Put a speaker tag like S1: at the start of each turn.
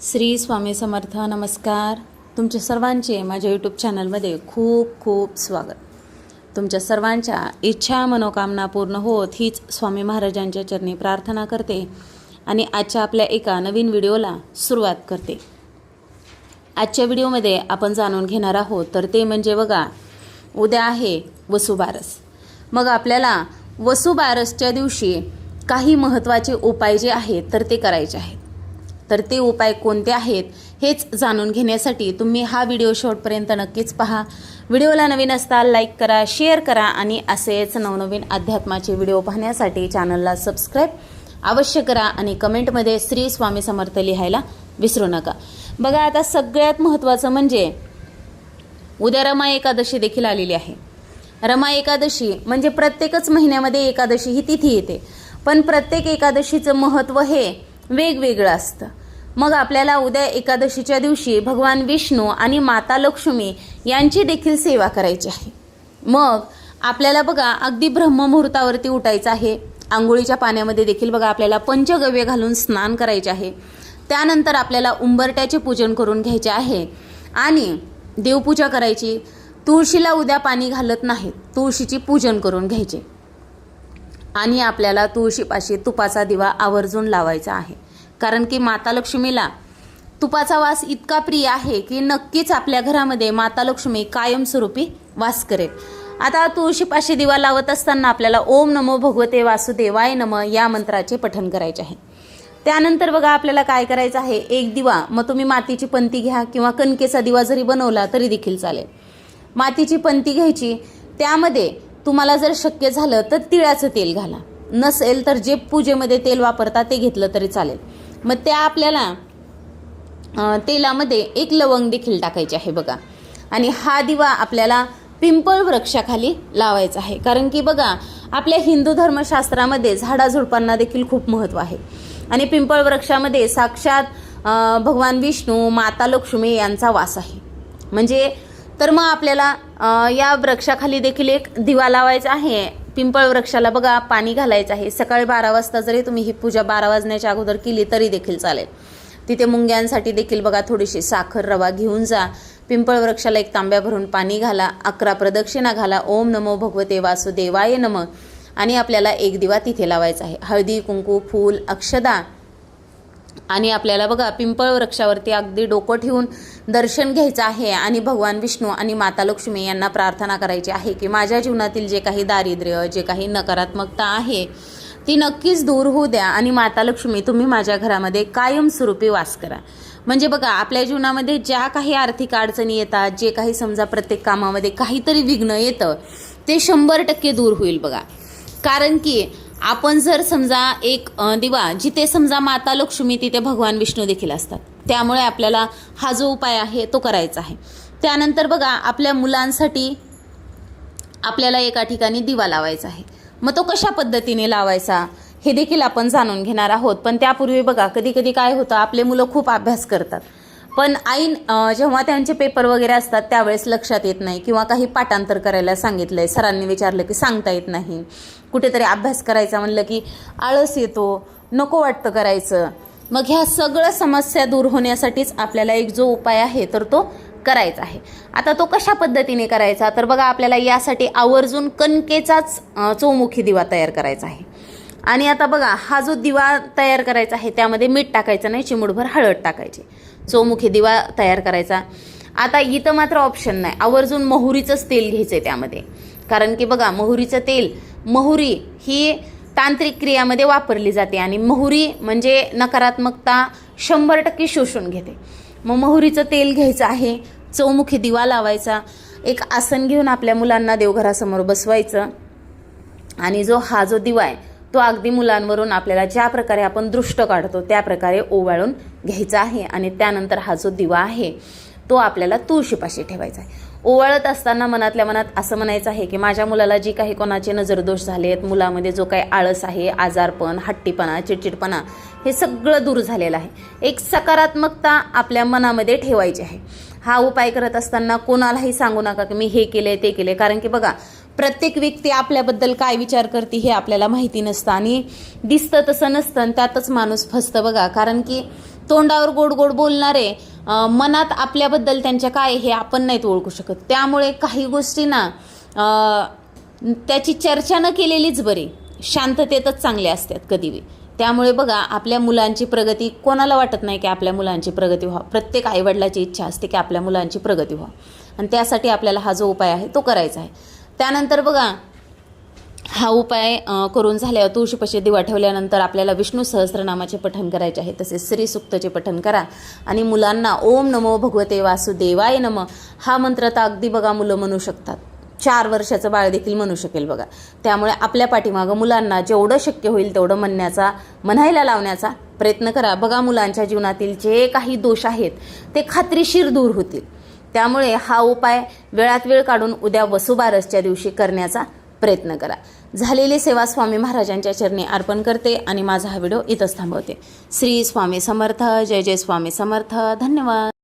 S1: श्री स्वामी समर्थ नमस्कार. तुमच्या सर्वांचे माझ्या यूट्यूब चॅनलमध्ये खूप खूप स्वागत. तुमच्या सर्वांच्या इच्छा मनोकामना पूर्ण होत हीच स्वामी महाराजांच्या चरणी प्रार्थना करते आणि आजच्या आपल्या एका नवीन व्हिडिओला सुरुवात करते. आजच्या व्हिडिओमध्ये आपण जाणून घेणार आहोत तर ते म्हणजे बघा उद्या आहे वसुबारस. मग आपल्याला वसुबारसच्या दिवशी काही महत्त्वाचे उपाय जे आहेत तर ते करायचे आहेत. तर ते उपाय कोणते आहेत हेच जाणून घेण्यासाठी तुम्ही हा व्हिडिओ शेवटपर्यंत नक्कीच पहा. व्हिडिओला नवीन असताल लाईक करा शेअर करा आणि असेच नवनवीन अध्यात्माचे व्हिडिओ पाहण्यासाठी चॅनलला सबस्क्राईब अवश्य करा आणि कमेंटमध्ये श्री स्वामी समर्थ लिहायला विसरू नका. बघा आता सगळ्यात महत्त्वाचं म्हणजे उद्या रमा एकादशी देखील आलेली आहे. रमा एकादशी म्हणजे प्रत्येकच महिन्यामध्ये एकादशी ही तिथी येते. पण प्रत्येक एकादशीचं महत्त्व हे वेगवेगळं असतं. मग आपल्याला उद्या एकादशीच्या दिवशी भगवान विष्णू आणि माता लक्ष्मी यांची देखील सेवा करायची आहे. मग आपल्याला बघा अगदी ब्रह्ममुहूर्तावरती उठायचं आहे. आंघोळीच्या पाण्यामध्ये देखील बघा आपल्याला पंचगव्य घालून स्नान करायचे आहे. त्यानंतर आपल्याला उंबरट्याचे पूजन करून घ्यायचे आहे. आणि देवपूजा करायची. तुळशीला उद्या पाणी घालत नाहीत. तुळशीची पूजन करून घ्यायचे. आणि आपल्याला तुळशीपाशी तुपाचा दिवा आवर्जून लावायचा आहे. कारण की माता लक्ष्मीला तुपाचा वास इतका प्रिय आहे की नक्कीच आपल्या घरामध्ये माता लक्ष्मी कायमस्वरूपी वास करेल. आता तुळशीपाशी दिवा लावत असताना आपल्याला ओम नमो भगवते वासुदेवाय नम या मंत्राचे पठण करायचे आहे. त्यानंतर बघा आपल्याला काय करायचं आहे? एक दिवा. मग तुम्ही मातीची पंती घ्या किंवा कणकेचा दिवा जरी बनवला तरी देखील चालेल. मातीची पंती घ्यायची. त्यामध्ये तुम्हाला जर शक्य झालं तर तिळाचं तेल घाला. नसेल तर जे पूजेमध्ये तेल वापरता ते घेतलं तरी चालेल. मग त्या आपल्याला तेलामध्ये एक लवंग देखील टाकायची आहे बघा. आणि हा दिवा आपल्याला पिंपळ वृक्षाखाली लावायचा आहे. कारण की बघा आपल्या हिंदू धर्मशास्त्रामध्ये झाडाझुडपांना देखील खूप महत्त्व आहे. आणि पिंपळ वृक्षामध्ये साक्षात भगवान विष्णू माता लक्ष्मी यांचा वास आहे. म्हणजे तर मग आपल्याला या वृक्षाखाली देखील एक दिवा लावायचा आहे. पिंपळ वृक्षाला बघा पाणी घालायचं आहे. सकाळी बारा वाजता जरी तुम्ही ही पूजा बारा वाजण्याच्या अगोदर केली तरी देखील चालेल. तिथे मुंग्यांसाठी देखील बघा थोडीशी साखर रवा घेऊन जा. पिंपळ वृक्षाला एक तांब्या भरून पाणी घाला. अकरा प्रदक्षिणा घाला. ओम नमो भगवते वासुदेवाय नम. आणि आपल्याला एक दिवा तिथे लावायचा आहे. हळदी कुंकू फूल अक्षदा आणि आपल्याला बघा पिंपळ वृक्षावरती अगदी डोकं ठेवून दर्शन घ्यायचं आहे आणि भगवान विष्णू आणि माता लक्ष्मी यांना प्रार्थना करायची आहे की माझ्या जीवनातील जे काही दारिद्र्य जे काही नकारात्मकता आहे ती नक्कीच दूर होऊ द्या आणि माता लक्ष्मी तुम्ही माझ्या घरामध्ये कायमस्वरूपी वास करा. म्हणजे बघा आपल्या जीवनामध्ये ज्या काही आर्थिक अडचणी येतात जे काही समजा प्रत्येक कामामध्ये काहीतरी विघ्न येतं ते शंभर टक्के दूर होईल बघा. कारण की आपण जर समजा एक दिवा जिथे समजा माता लक्ष्मी तिथे भगवान विष्णू देखील असतात. त्यामुळे आपल्याला हा जो उपाय आहे तो करायचा आहे. त्यानंतर बघा आपल्या मुलांसाठी आपल्याला एका ठिकाणी दिवा लावायचा आहे. मग तो कशा पद्धतीने लावायचा हे देखील आपण जाणून घेणार आहोत. पण त्यापूर्वी बघा कधी कधी काय होतं आपले मुलं खूप अभ्यास करतात. पण ऐन जेव्हा त्यांचे पेपर वगैरे असतात त्यावेळेस लक्षात येत नाही किंवा काही पाठांतर करायला सांगितलं आहे सरांनी विचारलं की सांगता येत नाही. कुठेतरी अभ्यास करायचा म्हणलं की आळस येतो नको वाटतं करायचं. मग ह्या सगळ्या समस्या दूर होण्यासाठीच आपल्याला एक जो उपाय आहे तर तो करायचा आहे. आता तो कशा पद्धतीने करायचा? तर बघा आपल्याला यासाठी आवर्जून कणकेचाच चौमुखी दिवा तयार करायचा आहे. आणि आता बघा हा जो दिवा तयार करायचा आहे त्यामध्ये मीठ टाकायचं नाही चिमूटभर हळद टाकायची. चौमुखी दिवा तयार करायचा. आता इथं मात्र ऑप्शन नाही. आवर्जून मोहुरीचंच तेल घ्यायचं आहे त्यामध्ये. कारण की बघा मोहरीचं तेल मोहरी ही तांत्रिक क्रियामध्ये वापरली जाते आणि मोहरी म्हणजे नकारात्मकता शंभर टक्के शोषून घेते. मग मोहरीचं तेल घ्यायचं आहे चौमुखी दिवा लावायचा एक आसन घेऊन आपल्या मुलांना देवघरासमोर बसवायचं. आणि जो हा जो दिवा आहे तो अगदी मुलांवरून आपल्याला ज्या प्रकारे आपण दृष्ट काढतो त्या प्रकारे ओवाळून घ्यायचा आहे आणि त्यानंतर हा जो दिवा आहे तो आपल्याला तुळशीपाशी ठेवायचा आहे. ओवाळत असताना मनातल्या मनात असं म्हणायचं आहे की माझ्या मुलाला जी काही कोणाचे नजरदोष झाले आहेत मुलामध्ये जो काही आळस आहे आजारपण हट्टीपणा चिडचिडपणा हे सगळं दूर झालेलं आहे. एक सकारात्मकता आपल्या मनामध्ये ठेवायची आहे. हा उपाय करत असताना कोणालाही सांगू नका की मी हे केले ते केले कारण की बघा प्रत्येक व्यक्ती आपल्याबद्दल काय विचार करते हे आपल्याला माहिती नसतं. आणि दिसतं तसं नसतं आणि त्यातच माणूस फसतं बघा. कारण की तोंडावर गोड गोड बोलणारे मनात आपल्याबद्दल त्यांच्या काय हे आपण नाहीत ओळखू शकत. त्यामुळे काही गोष्टी ना त्याची चर्चा न केलेलीच बरी. शांततेतच चांगले असतात कधीबी त्यामुळे बघा आपल्या मुलांची प्रगती कोणाला वाटत नाही की आपल्या मुलांची प्रगती व्हा प्रत्येक आईवडिलाची इच्छा असते की आपल्या मुलांची प्रगती व्हा आणि त्यासाठी आपल्याला हा जो उपाय आहे तो करायचा आहे. त्यानंतर बघा हा उपाय करून झाल्यावर तुळशीपाशी दिवा ठेवल्यानंतर आपल्याला विष्णू सहस्रनामाचे पठण करायचे आहे. तसेच श्रीसुक्तचे पठण करा. आणि मुलांना ओम नमो भगवते वासुदेवाय नम हा मंत्र तर अगदी बघा मुलं म्हणू शकतात. चार वर्षाचं बाळ देखील म्हणू शकेल बघा. त्यामुळे आपल्या पाठीमागं मुलांना जेवढं शक्य होईल तेवढं म्हणण्याचा म्हणायला लावण्याचा प्रयत्न करा. बघा मुलांच्या जीवनातील जे काही दोष आहेत ते खात्रीशीर दूर होतील. त्यामुळे हा उपाय वेळात वेळ काढून उद्या वसुबारसच्या दिवशी करण्याचा प्रयत्न करा. झालेली सेवा स्वामी महाराजांच्या चरणी अर्पण करते आणि माझा हा व्हिडिओ इथंच थांबवते. श्री स्वामी समर्थ जय जय स्वामी समर्थ. धन्यवाद.